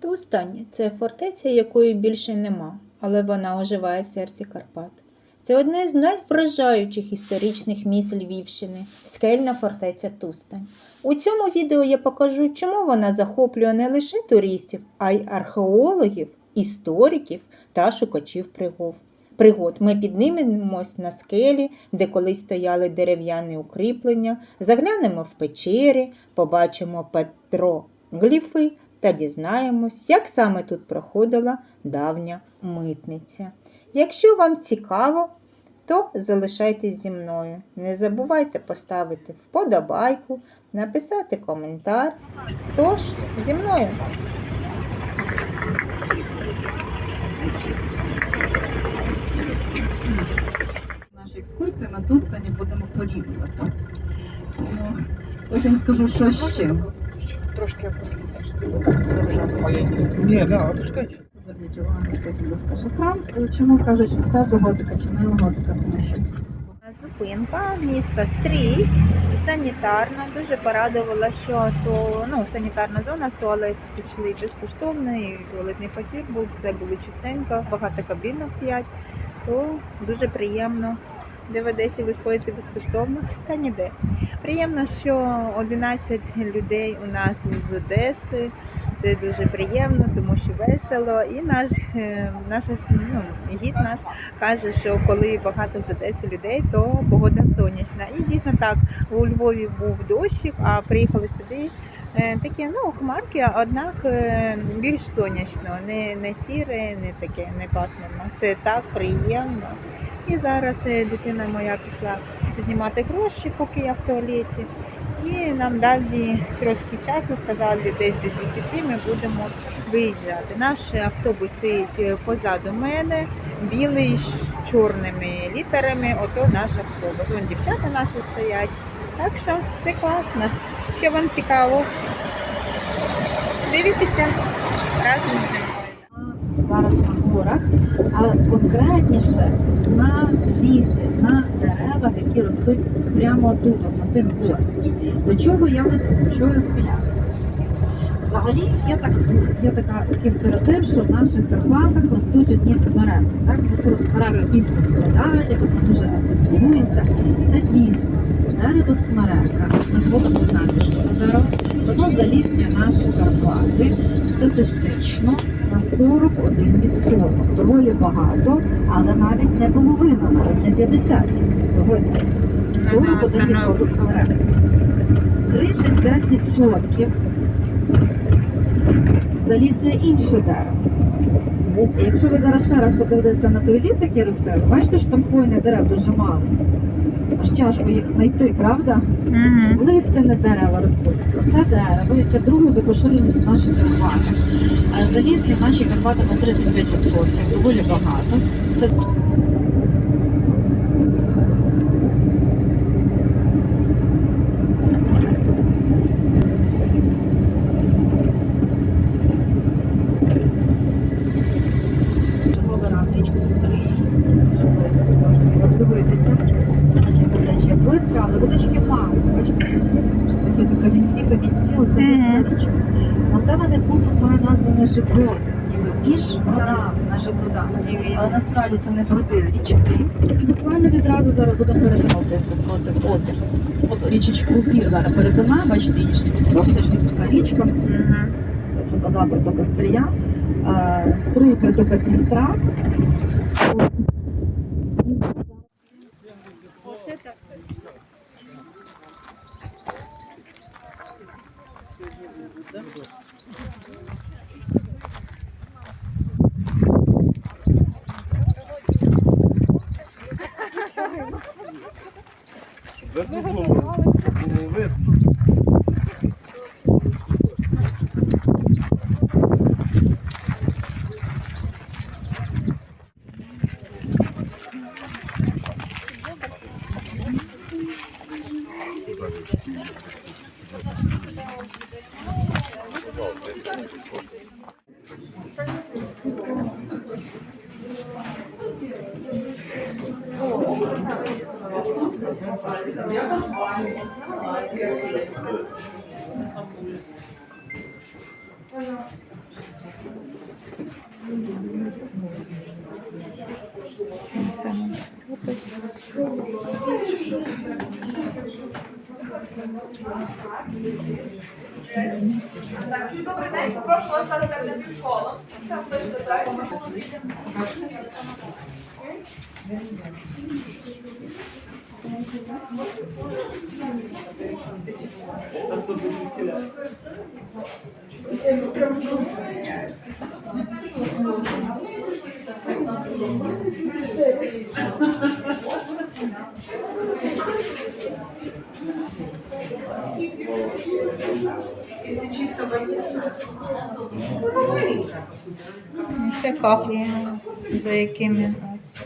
Тустань це фортеця, якої більше нема, але вона оживає в серці Карпат. Це одне з найвражаючих історичних місць Львівщини скельна фортеця Тустань. У цьому відео я покажу, чому вона захоплює не лише туристів, а й археологів, істориків та шукачів пригод. Ми піднімемось на скелі, де колись стояли дерев'яні укріплення, заглянемо в печері, побачимо петрогліфи та дізнаємось, як саме тут проходила давня митниця. Якщо вам цікаво, то залишайтесь зі мною. Не забувайте поставити вподобайку, написати коментар. Тож, зі мною. Наші екскурсії на Тустані будемо порівнювати. Ну, потім скажу, що з Трошки Ні, да, опускайте. Зверніть увагу, потім розкаже храм. Чому кажуть, що все це готика чи не готика, тому що Зупинка міста Стрій, санітарна. Дуже порадувала, що то ну, санітарна зона, в туалет пішли безкоштовно, і туалетний папір був, все було чистенько, багато кабінок 5, то дуже приємно. Де в Одесі ви сходите безкоштовно, та ніде. Приємно, що 11 людей у нас з Одеси. Це дуже приємно, тому що весело. І наш, е, наша ну, гід наш каже, що коли багато з Одеси людей, то погода сонячна. І дійсно так, у Львові був дощик, а приїхали сюди. е, Такі ну хмарки, однак е, більш сонячно, не, не сіре, не таке, не пасмурно. Це так приємно. І зараз е, дитина моя пішла знімати гроші, поки я в туалеті. І нам далі трошки часу сказали, десь до 10 ми будемо виїжджати. Наш автобус стоїть е, позаду мене, білий з чорними літерами. Ото наш автобус. Вон дівчата наші стоять. Так що це класно. Що вам цікаво? Дивіться разом зі мною. зараз горах, а конкретніше на лісі, на деревах, які ростуть прямо тут, на тих горах. До чого я веду, чого я схиляю? Взагалі є, так, є така, такий стереотип, що в наших Карпатах ростуть одні смереки. Так, про смереки місто складають, дуже асоціюється. Це дійсно дерево смерека. Позначити це дерево. Воно залізнює наші Карпати статистично на 41%. Доволі багато, але навіть не половина, навіть не 50. Погодьтесь. 41% смерек. 35% залізує інше дерево. І Якщо ви зараз ще раз подивитеся на той ліс, який росте, ви бачите, що там хвойних дерев дуже мало. Аж тяжко їх знайти, правда? Угу. Листяне дерева ростуть. Це дерево, яке друге за поширеністю Карпатах. Е, в наші Карпати на 35%, доволі багато. Це черговий раз річку Стрий, вже близько, можна роздивитися. Значить, тече близько, але водички мало. Бачите, такі от камінці, камінці, оце Мгм. близько річка. Населений пункт тут має назву Межиброд, ніби між бродами, Межиброда. Але насправді це не броди, а річки. Буквально відразу зараз будемо перетинатися проти Одер. От річечку Пір зараз перетина, бачите, інший місток, теж Львівська річка. Я вже про Стрий притока Дністра. Так, всім добрий день. Прошу вас стати так на півколо. Так, пишете так. Thank you. Це каплі, за якими ось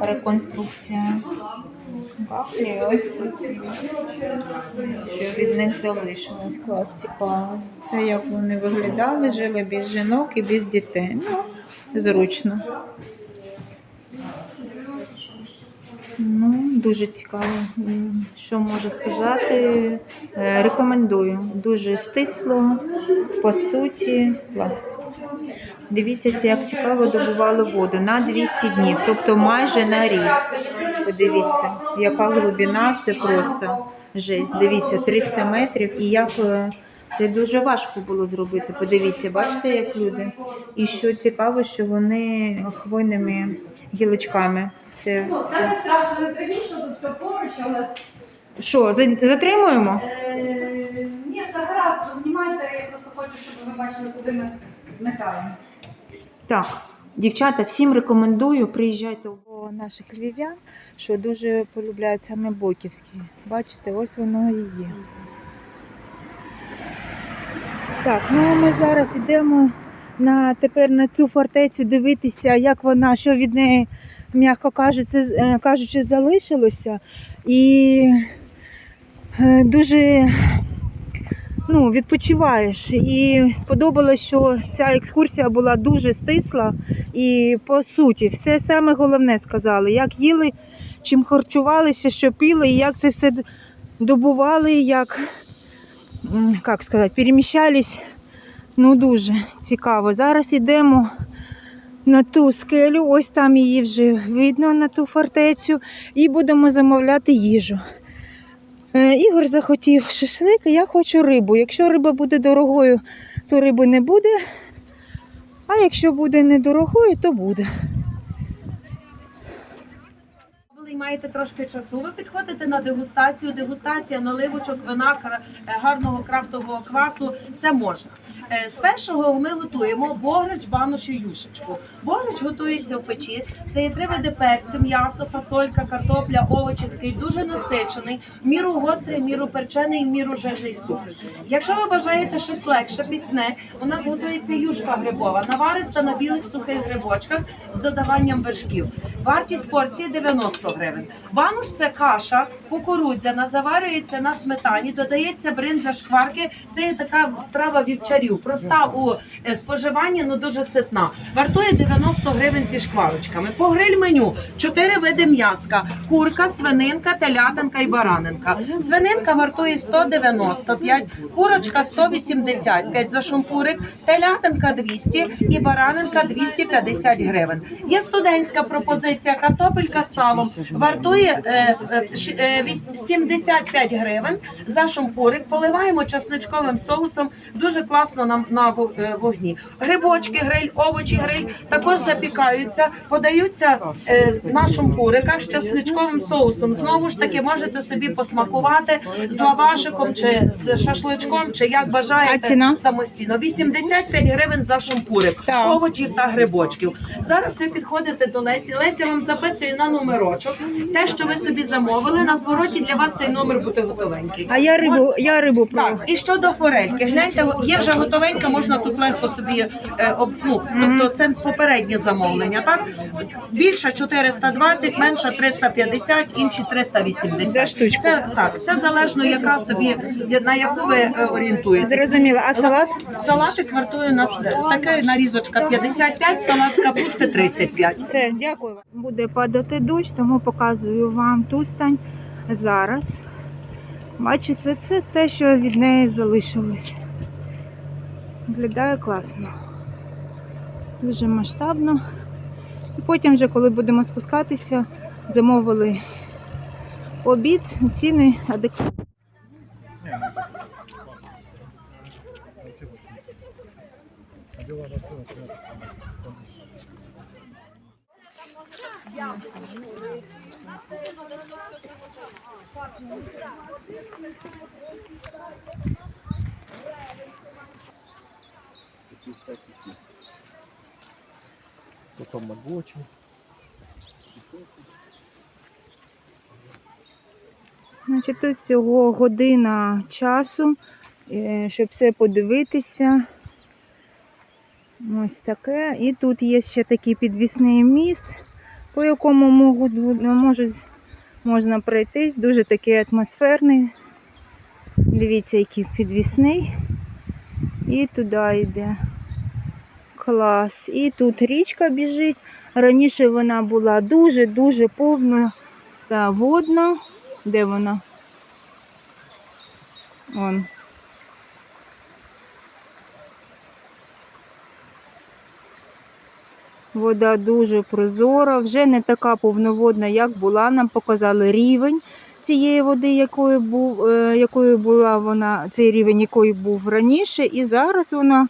реконструкція. Каплі ось тут. Що від них залишилось. Клас цікаво. Це як вони виглядали, жили без жінок і без дітей. Ну, зручно. Ну, дуже цікаво. Що можу сказати? Е, Рекомендую. Дуже стисло, по суті, клас. Дивіться, як цікаво добували воду на 200 днів, тобто майже на рік. Подивіться, яка глибина, це просто жесть. Дивіться, 300 метрів і як е, це дуже важко було зробити. Подивіться, бачите, як люди. І що цікаво, що вони хвойними гілочками. Це, Ну, це... не страшно, не трагічно, тут все поруч, але Що, за- затримуємо? е, ні, все гаразд, знімайте, я просто хочу, щоб ви бачили, куди ми зникаємо. Так, дівчата, всім рекомендую приїжджайте до наших львів'ян, що дуже полюбляють саме Бойківські. Бачите, ось воно і є. Так, ну а ми зараз йдемо на тепер на цю фортецю дивитися, як вона, що від неї, м'яко кажучи, е, залишилося. І е, дуже ну, відпочиваєш. І сподобалось, що ця екскурсія була дуже стисла і по суті, все саме головне сказали, як їли, чим харчувалися, що пили, і як це все добували, як, як сказати, переміщались. Ну, дуже цікаво. Зараз йдемо на ту скелю, ось там її вже видно на ту фортецю, і будемо замовляти їжу. Е, Ігор захотів шашлик, я хочу рибу. Якщо риба буде дорогою, то риби не буде. А якщо буде недорогою, то буде. Маєте трошки часу, ви підходите на дегустацію, дегустація наливочок, вина, е, гарного крафтового квасу, все можна. Е, З першого ми готуємо бограч, банош і юшечку. Бограч готується в печі. Це є три види перцю, м'ясо, фасолька, картопля, овочі, такий дуже насичений, міру гострий, міру перчений, міру жирний суп. Якщо ви бажаєте щось легше, пісне, у нас готується юшка грибова, навариста на білих сухих грибочках з додаванням вершків. Вартість порції 90 гривень. Бануш це каша, кукурудзяна, заварюється на сметані, додається бринза шкварки. Це є така страва вівчарів. Проста у е, споживанні, але дуже ситна. Вартує 90 гривень зі шкварочками. По гриль меню 4 види м'яска: курка, свининка, телятинка і баранинка. Свининка вартує 195, курочка 185 за шампурик, телятинка 200 і баранинка 250 гривень. Є студентська пропозиція, картопелька з салом вартує е, е, ш- е, 75 гривень за шампурик. Поливаємо часничковим соусом. Дуже класно на, на е, вогні. Грибочки, гриль, овочі, гриль також запікаються, подаються е, на шампуриках з часничковим соусом. Знову ж таки, можете собі посмакувати з лавашиком чи з шашличком, чи як бажаєте А ціна? самостійно. 85 гривень за шампурик, овочів та грибочків. Зараз ви підходите до Лесі. Леся вам записує на номерочок. Те, що ви собі замовили, на звороті для вас цей номер буде готовенький. А я рибу, я рибу. Так, і щодо форельки, гляньте, є вже готовенька, можна тут легко собі е, об, ну, тобто це попереднє замовлення. Так більше 420, менше 350, інші 380. За. Це так, це залежно, яка собі на яку ви е, орієнтуєтесь. Зрозуміло. А салат? Салатик вартує у нас така нарізочка 55, салат з капусти 35. Все, дякую. Буде падати дощ, тому показую вам ту стань. зараз. Бачите, це те, що від неї залишилось. Виглядає класно. Дуже масштабно. І потім, вже, коли будемо спускатися, замовили обід, ціни адекватні. Ну Такі всякі ці. То тамагочі. Значить, тут всього година часу, е, щоб все подивитися. Ось таке. І тут є ще такий підвісний міст, по якому можуть, можуть, можна пройтись. Дуже такий атмосферний. Дивіться, який підвісний. І туди йде. Клас. І тут річка біжить. Раніше вона була дуже-дуже повна та водна. Де вона? Вон. Вода дуже прозора, вже не така повноводна, як була. Нам показали рівень цієї води, якою був, е, якою була вона, цей рівень, якої був раніше, і зараз вона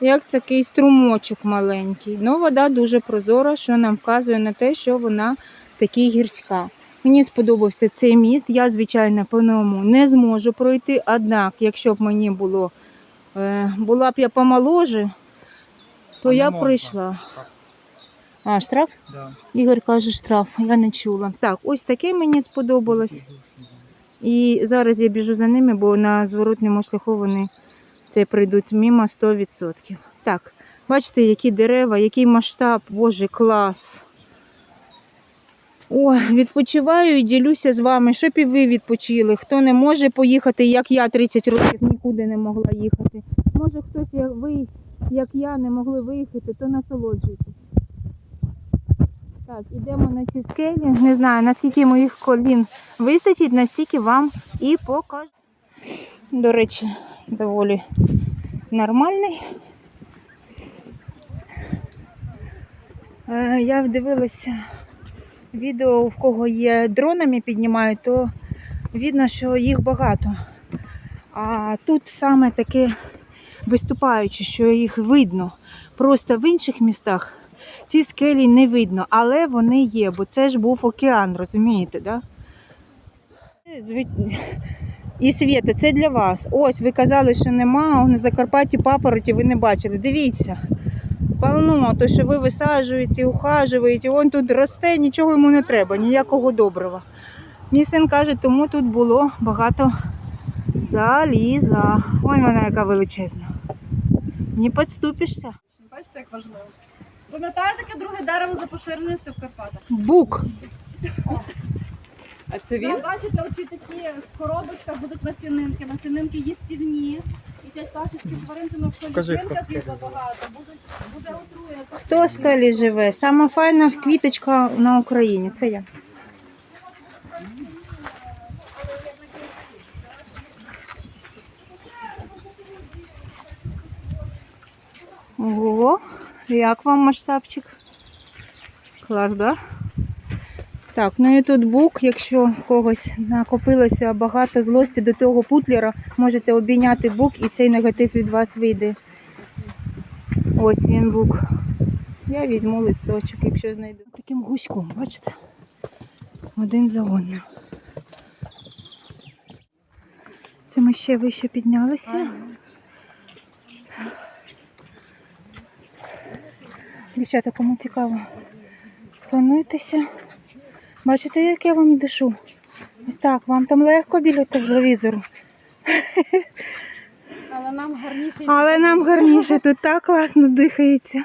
як такий струмочок маленький. Ну, вода дуже прозора, що нам вказує на те, що вона такий гірська. Мені сподобався цей міст. Я, звичайно, по ньому не зможу пройти. Однак, якщо б мені було е, була б я помоложе, то я б пройшла. А, штраф? Да. Ігор каже, штраф. Я не чула. Так, ось таке мені сподобалось. І зараз я біжу за ними, бо на зворотньому шляху вони це прийдуть мимо 100%. Так, бачите, які дерева, який масштаб, боже, клас. О, відпочиваю і ділюся з вами, щоб і ви відпочили. Хто не може поїхати, як я 30 років нікуди не могла їхати. Може хтось, як ви, як я, не могли виїхати, то насолоджуйтесь. Так, ідемо на ці скелі. Не знаю, наскільки моїх колін вистачить, настільки вам і покажу. До речі, доволі нормальний. Е, Я дивилася відео, в кого є дронами піднімають, то видно, що їх багато. А тут саме таке виступаюче, що їх видно. Просто в інших містах ці скелі не видно, але вони є, бо це ж був океан, розумієте, да? І Свєта, це для вас. Ось ви казали, що нема, на Закарпатті папороті ви не бачили. Дивіться. Полно, то що ви висаджуєте, ухажуєте, он тут росте, нічого йому не треба, ніякого добрива. Мій син каже, тому тут було багато заліза. Ой, вона яка величезна. Не підступишся. Бачите, як важливо. Пам'ятаєте таке друге дерево за поширеністю в Карпатах? Бук. А це він? Бачите, оці такі в коробочках будуть насінинки. Насінинки їстівні. Їдять пташечки тваринки, ну якщо Покажи, лічинка хто з'їсть скаже. забагато, буде, буде отрує. Хто в скалі живе? Сама файна квіточка на Україні. Це я. Ого, як вам масштабчик? Клас, да? Так, ну і тут бук, якщо когось накопилося багато злості до того путлера, можете обійняти бук і цей негатив від вас вийде. Ось він бук. Я візьму листочок, якщо знайду. Таким гуськом, бачите? Один за одним. Це ми ще вище піднялися. Дівчата, кому цікаво, скануйтеся. Бачите, як я вам дишу? Ось так, вам там легко біля телевізору. Але нам гарніше. Але нам гарніше, тут так класно дихається.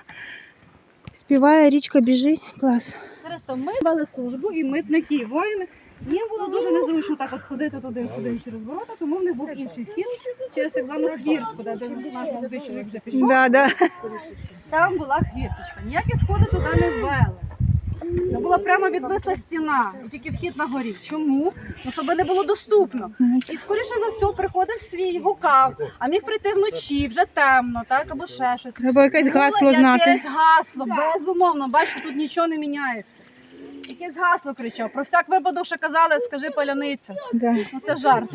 Співає, річка біжить. Клас. Зараз там ми брали службу і митники, і воїни. Їм було дуже незручно так от ходити туди ходити через ворота, тому в них був інший вхід через так звану хвіртку, де наш молодий чоловік вже пішов. Да, да. Там була хвірточка. Ніякі сходи туди не ввели. Це була прямо відвисла стіна, і тільки вхід на горі. Чому? Ну, щоб не було доступно. І скоріше за все приходив свій, гукав, а міг прийти вночі, вже темно, так, або ще щось. Треба якесь гасло Було знати. Якесь гасло, безумовно, бачите, тут нічого не міняється. Якесь гасло кричав. Про всяк випадок, що казали, скажи паляниця. Да. Ну це жарт.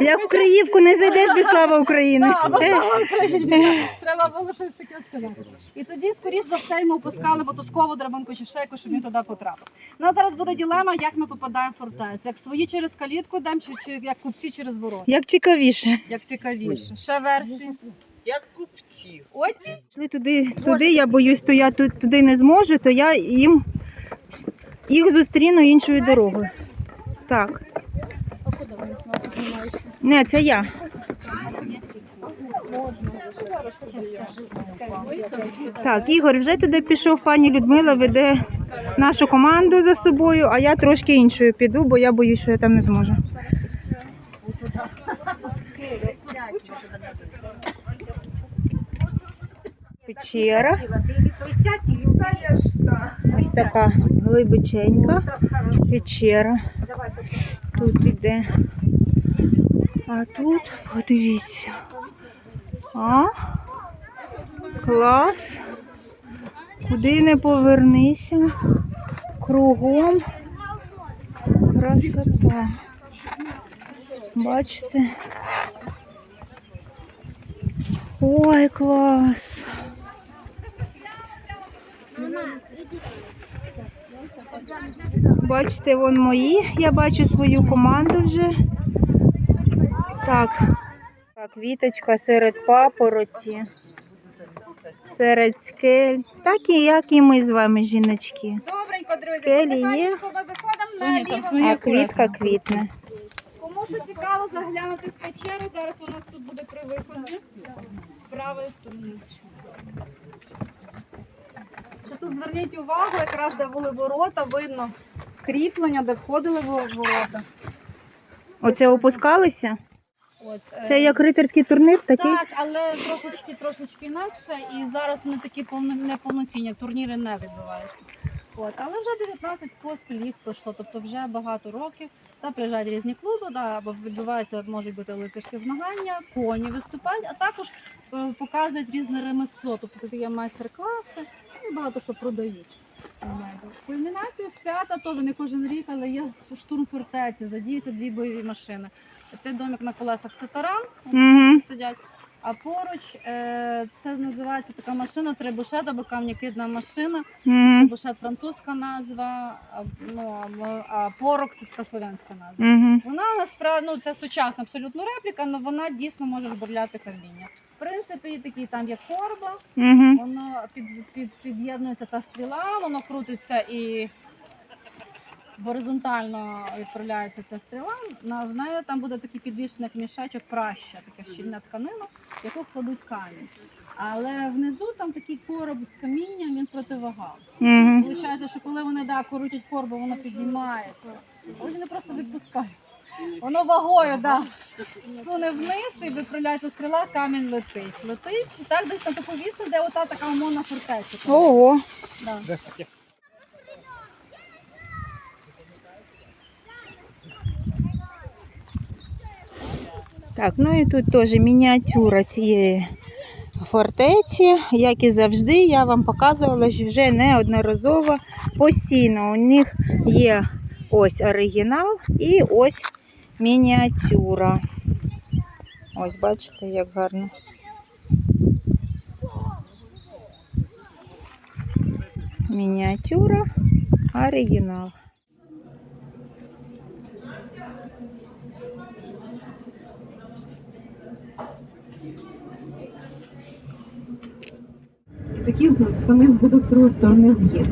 Як в Криївку не зайдеш без слава України. Да, бо слава Україні. Треба було щось таке сказати. І тоді, скоріш за все, йому опускали мотузкову драбанку чи ще якусь, щоб він туди потрапив. У нас зараз буде ділема, як ми попадаємо в фортецю. Як свої через калітку йдемо, чи, чи як купці через ворота. Як цікавіше. Як цікавіше. Ще версії. Як купці. От Пішли туди, туди, я боюсь, то я тут туди не зможу, то я їм їх зустріну іншою дорогою. Так. Не, це я. Так, Ігор вже туди пішов, пані Людмила веде нашу команду за собою, а я трошки іншою піду, бо я боюсь, що я там не зможу. Печера. Ось така глибоченька печера. Тут іде. А тут подивіться. А? Клас. Куди не повернися. Кругом. Красота. Бачите? Ой, клас. Бачите, вон мої. Я бачу свою команду вже. Так. Так, віточка серед папороті. Серед скель. Так і як і ми з вами, жіночки. Добренько, друзі. Скелі є. Ми виходимо А квітка квітне. Кому що цікаво заглянути в печеру, зараз у нас тут буде при виході з правої сторони. Тут зверніть увагу, якраз де були ворота, видно кріплення, де входили во- ворота. Оце опускалися? От, е, Це як рицарський турнір такий? Так, але трошечки трошечки інакше, і зараз вони такі повно, неповноцінні, турніри не відбуваються. От, але вже 19 поспіль їх пройшло, тобто вже багато років. Та приїжджають різні клуби, да, або відбуваються, можуть бути лицарські змагання, коні виступають, а також е, показують різне ремесло, тобто тут є майстер-класи багато що продають. Кульмінацію свята теж не кожен рік, але є штурм фортеці, задіються дві бойові машини. Цей домик на колесах це таран, вони Мгм. тут сидять. А поруч е, це називається така машина трибушет або камнякидна машина. Угу. Трибушет французька назва, а, ну, а, а порок це така слов'янська назва. Угу. Вона насправді ну, це сучасна абсолютно репліка, але вона дійсно може жбурляти каміння. В принципі, такі там є корба, Угу. воно під, під, під'єднується та стріла, воно крутиться і горизонтально відправляється ця стріла. На в неї там буде такий підвішений мішечок праща, така щільна тканина, в яку кладуть камінь. Але внизу там такий короб з камінням, він противагав. Угу. Получається, що коли вони да, крутять корбу, воно піднімається. Вони просто відпускають. Воно вагою, да. Суне вниз і виправляється стріла, камінь летить. Летить. І так десь на таку відстань, де ота така умовна фортеця. Ого. Да. Так, ну і тут теж мініатюра цієї фортеці. Як і завжди, я вам показувала що вже неодноразово. Постійно у них є ось оригінал і ось мініатюра. Ось бачите, як гарно. Мініатюра, оригінал. Такі самі з другої сторони з'їзд.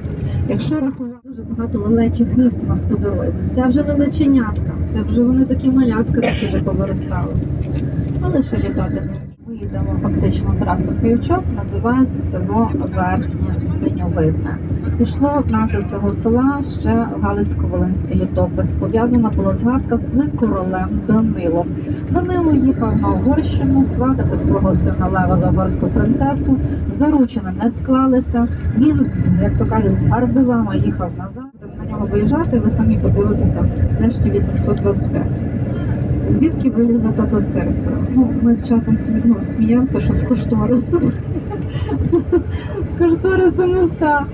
Якщо рахувати дуже багато лелечих міст у нас по дорозі, це вже не леченятка, це вже вони такі малятка такі вже повиростали. Але ще літати не вміють. Їдемо фактично трасу Київчок, називається село Верхнє Синьовидне. Пішло назва цього села ще Галицько-Волинський літопис. Пов'язана була згадка з королем Данилом. Данило їхав на Угорщину сватати свого сина Лева за угорську принцесу. Заручини не склалися. Він, як то кажуть, з гарбузами їхав назад. На нього виїжджати, ви самі подивитеся, решті 825. Звідки вилізла тата церква? Ну, ми з часом ну, сміємося, що з кошторису. з кошторису моста.